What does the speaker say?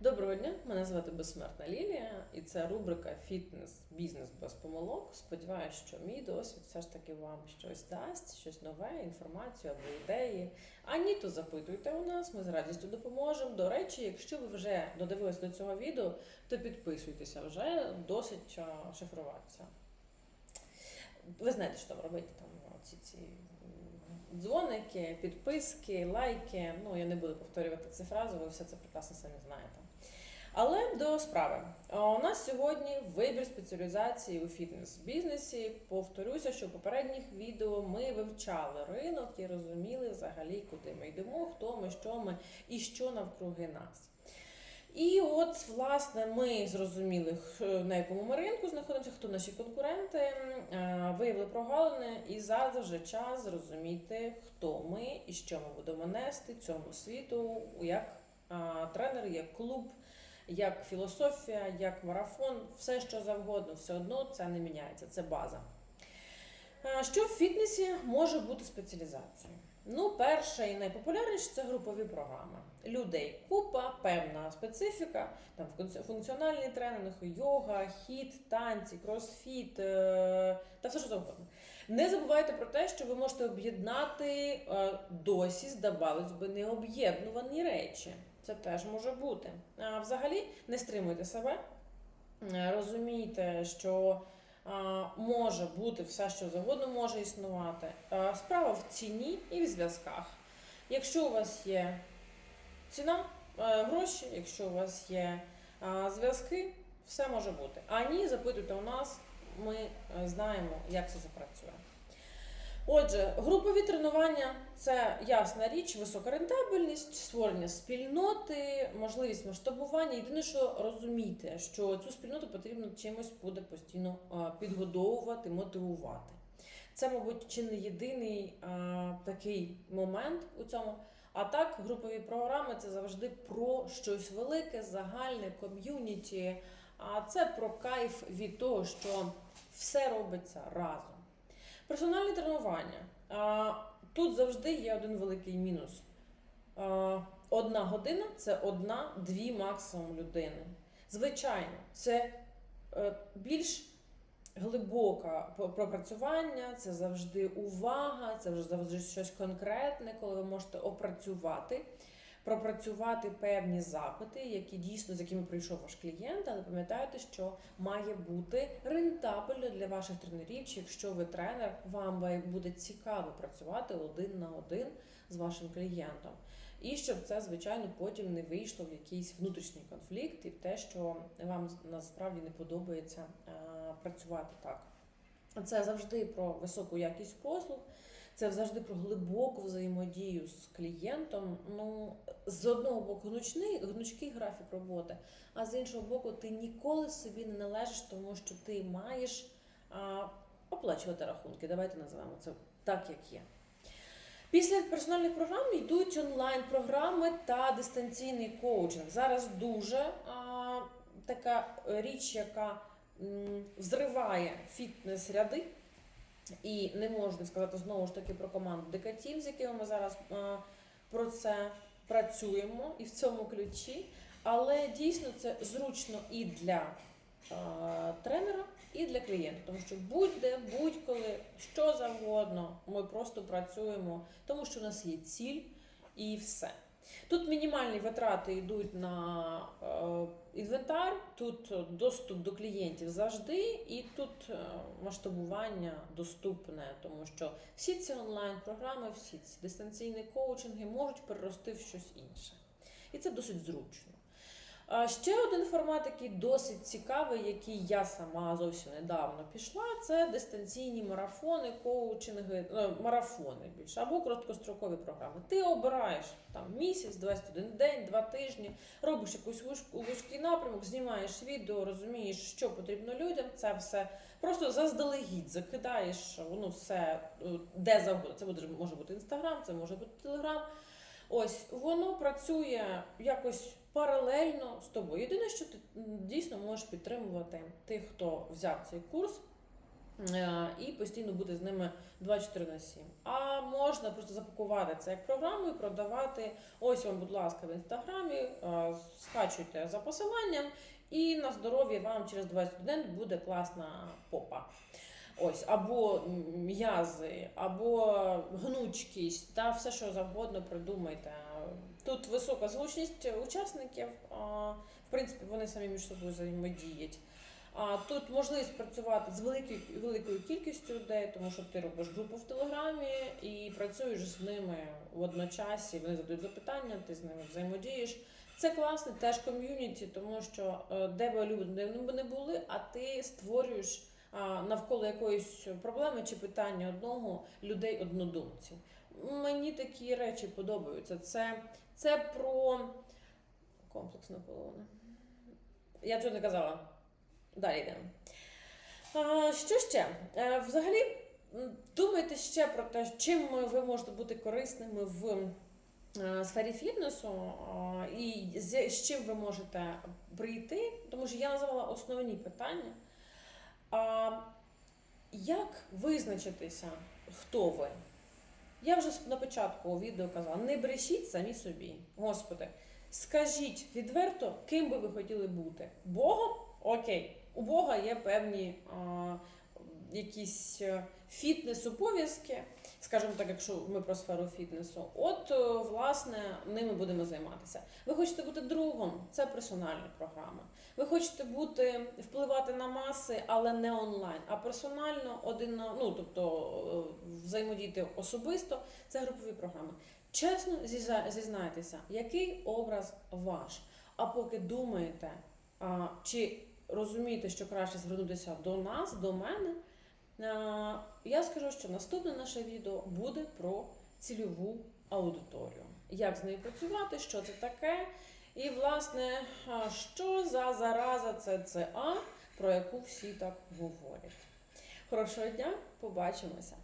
Доброго дня, мене звати Безсмертна Лілія, і це рубрика Фітнес бізнес без помилок. Сподіваюся, що мій досвід все ж таки вам щось дасть, щось нове, інформацію або ідеї. А ні, то запитуйте у нас, ми з радістю допоможемо. До речі, якщо ви вже додивились до цього відео, то підписуйтеся вже досить шифруватися. Ви знаєте, що там робити там ці ці дзвоники, підписки, лайки. Ну я не буду повторювати ці фрази, ви все це прекрасно самі знаєте. Але до справи. А У нас сьогодні вибір спеціалізації у фітнес-бізнесі. Повторюся, що в попередніх відео ми вивчали ринок і розуміли взагалі, куди ми йдемо, хто ми, що ми і що навкруги нас. І от, власне, ми зрозуміли, на якому ми ринку знаходимося, хто наші конкуренти, е, виявили прогалини, і зараз вже час зрозуміти, хто ми і що ми будемо нести цьому світу, як е, тренер, як клуб, як філософія, як марафон, все що завгодно, все одно це не міняється, це база. Що в фітнесі може бути спеціалізацією? Ну, перше і найпопулярніше це групові програми. Людей купа, певна специфіка, там функціональний тренинг, йога, хіт, танці, кросфіт е, та все що завгодно. Не забувайте про те, що ви можете об'єднати е, досі, здавалось би, необ'єднувані речі. Це теж може бути. А взагалі не стримуйте себе, Е, розумійте, що а, може бути все, що завгодно може існувати. А, Справа в ціні і в зв'язках. Якщо у вас є ціна, е, гроші, якщо у вас є зв'язки, все може бути. А ні, запитуйте у нас, ми е, знаємо, як це запрацює. Отже, групові тренування це ясна річ, висока рентабельність, створення спільноти, можливість масштабування. Єдине, що розумійте, що цю спільноту потрібно чимось буде постійно підгодовувати, мотивувати. Це, мабуть, чи не єдиний а, такий момент у цьому. А так, групові програми це завжди про щось велике, загальне, ком'юніті. А це про кайф від того, що все робиться разом. Персональні тренування. Тут завжди є один великий мінус. Одна година це одна-дві максимум людини. Звичайно, це е, більш глибоке пропрацювання, це завжди увага, це завжди щось конкретне, коли ви можете опрацювати, пропрацювати певні запити, які дійсно з якими прийшов ваш клієнт, але пам'ятайте, що має бути рентабельно для ваших тренерів, чи якщо ви тренер, вам буде цікаво працювати один на один з вашим клієнтом. І щоб це, звичайно, потім не вийшло в якийсь внутрішній конфлікт і в те, що вам насправді не подобається е, працювати так. Це завжди про високу якість послуг, це завжди про глибоку взаємодію з клієнтом. Ну, з одного боку, гнучний, гнучкий графік роботи, а з іншого боку, ти ніколи собі не належиш, тому що ти маєш а, оплачувати рахунки. Давайте називаємо це так, як є. Після персональних програм йдуть онлайн-програми та дистанційний коучинг. Зараз дуже а, така річ, яка м, взриває фітнес-ряди. І не можна сказати знову ж таки про команду Декатім, з якими ми зараз а, про це працюємо і в цьому ключі. Але дійсно це зручно і для а, тренера, і для клієнта, тому що будь-де, будь-коли, що завгодно, ми просто працюємо, тому що у нас є ціль і все. Тут мінімальні витрати йдуть на е, інвентар, тут доступ до клієнтів завжди, і тут е, масштабування доступне, тому що всі ці онлайн-програми, всі ці дистанційні коучинги можуть перерости в щось інше. І це досить зручно. Ще один формат, який досить цікавий, який я сама зовсім недавно пішла, це дистанційні марафони, коучинги, е, марафони більше або короткострокові програми. Ти обираєш там місяць, 21 день, два тижні, робиш вузьку- вузький напрямок, знімаєш відео, розумієш, що потрібно людям. Це все просто заздалегідь закидаєш воно все е, де завгодно. Це буде може бути інстаграм, це може бути телеграм. Ось воно працює якось паралельно з тобою. Єдине, що ти дійсно можеш підтримувати тих, хто взяв цей курс, е, і постійно бути з ними 24 на 7. А можна просто запакувати це як програму і продавати. Ось вам, будь ласка, в інстаграмі, е, скачуйте за посиланням, і на здоров'я вам через 21 буде класна попа. Ось, або м'язи, або гнучкість, та все, що завгодно придумайте. Тут висока зручність учасників, в принципі, вони самі між собою взаємодіють. А тут можливість працювати з великою великою кількістю людей, тому що ти робиш групу в телеграмі і працюєш з ними в одночасі. Вони задають запитання, ти з ними взаємодієш. Це класне теж ком'юніті, тому що е, де би люди не були, а ти створюєш навколо якоїсь проблеми чи питання одного людей однодумців. Мені такі речі подобаються. Це, це про комплекс Наполеона. Я цього не казала. Далі йдемо. Що ще? Е, Взагалі, думайте ще про те, чим ви можете бути корисними в е, сфері фітнесу і з, чим ви можете прийти, тому що я назвала основні питання. А, як визначитися, хто ви? Я вже на початку відео казала: не брешіть самі собі. Господи, скажіть відверто, ким би ви хотіли бути? Богом? Окей, у Бога є певні а, якісь е, фітнес-обов'язки, скажімо так, якщо ми про сферу фітнесу. От, е, власне, ними будемо займатися. Ви хочете бути другом, це персональна програма. Ви хочете бути впливати на маси, але не онлайн, а персонально один на ну, тобто е, взаємодіяти особисто. Це групові програми. Чесно зізна- зізнайтеся, який образ ваш? А поки думаєте, а, чи розумієте, що краще звернутися до нас, до мене, я скажу, що наступне наше відео буде про цільову аудиторію. Як з нею працювати, що це таке, і, власне, що за зараза ЦЦА, про яку всі так говорять. Хорошого дня, побачимося!